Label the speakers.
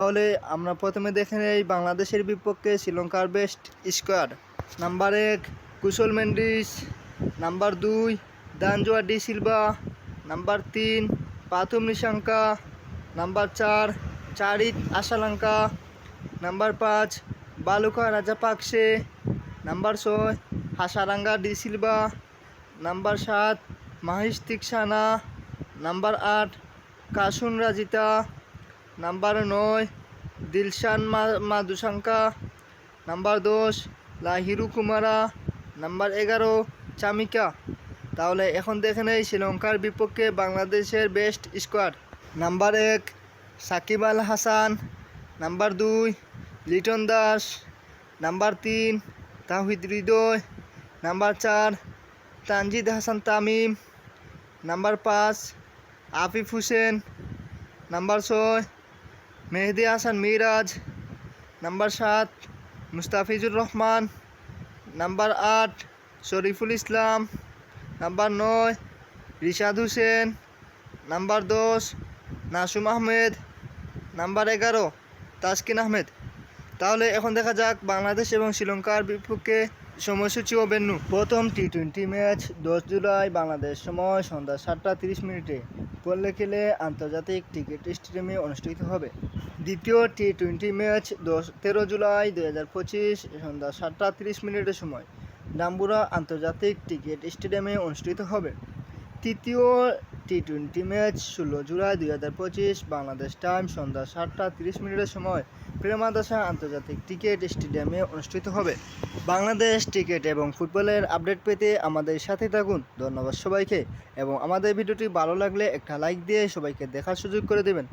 Speaker 1: তাহলে আমরা প্রথমে দেখে নেই বাংলাদেশের বিপক্ষে শ্রীলঙ্কার বেস্ট স্কোয়াড নাম্বার এক, কুশল মেন্ডিস. নাম্বার দুই, দানজোয়া ডি সিলভা। নাম্বার তিন পাতুম নিশাঙ্কা। নাম্বার চার, চারিত আশালঙ্কা। নাম্বার পাঁচ, বালুকা রাজাপাকসে। নাম্বার ছয়, হাসারাঙ্গা ডি সিলভা। নাম্বার সাত মাহিস তিকসানা। নাম্বার আট, কাসুন রাজিতা। নাম্বার নয়, দিলশান মা- মাদুসাঙ্কা নাম্বার দশ, লাহিরু কুমারা। নাম্বার এগারো, চামিকা। তাহলে এখন দেখে নেই শ্রীলঙ্কার বিপক্ষে বাংলাদেশের বেস্ট স্কোয়াড নাম্বার এক, সাকিব আল হাসান। নাম্বার দুই, লিটন দাস। নাম্বার তিন, তাহিদ হৃদয়। নাম্বার চার, তানজিদ হাসান তামিম। নাম্বার পাঁচ, আফিফ হোসেন। নাম্বার ছয় মেহেদি হাসান মিরাজ, নাম্বার সাত মুস্তাফিজুর রহমান, নাম্বার আট শরীফুল ইসলাম, নাম্বার নয় রিশাদ হোসেন, নাম্বার দশ নাসুম আহমেদ, নাম্বার এগারো তাসকিন আহমেদ। তাহলে এখন দেখা যাক বাংলাদেশ এবং শ্রীলঙ্কার বিপক্ষে সময়সূচি ও ভেন্যু প্রথম টি টোয়েন্টি ম্যাচ দশ জুলাই, বাংলাদেশ। সময় সন্ধ্যা সাতটা তিরিশ মিনিটে। পড়লে খেলে আন্তর্জাতিক ক্রিকেট স্টেডিয়ামে অনুষ্ঠিত হবে। দ্বিতীয় টি টোয়েন্টি ম্যাচ দশ, তেরো জুলাই দুই হাজার পঁচিশ, সন্ধ্যা সাতটা তিরিশ মিনিটের সময়। ডাম্বুরা আন্তর্জাতিক ক্রিকেট স্টেডিয়ামে অনুষ্ঠিত হবে। তৃতীয় টি টোয়েন্টি ম্যাচ ষোলো জুলাই দুই হাজার পঁচিশ বাংলাদেশ টাইম সন্ধ্যা সাতটা তিরিশ মিনিটের সময় প্রেমাদাসা আন্তর্জাতিক ক্রিকেট স্টেডিয়ামে অনুষ্ঠিত হবে। বাংলাদেশ ক্রিকেট এবং ফুটবলের আপডেট পেতে আমাদের সাথে থাকুন। ধন্যবাদ সবাইকে এবং আমাদের ভিডিওটি ভালো লাগলে একটা লাইক দিয়ে সবাইকে দেখার সুযোগ করে দেবেন।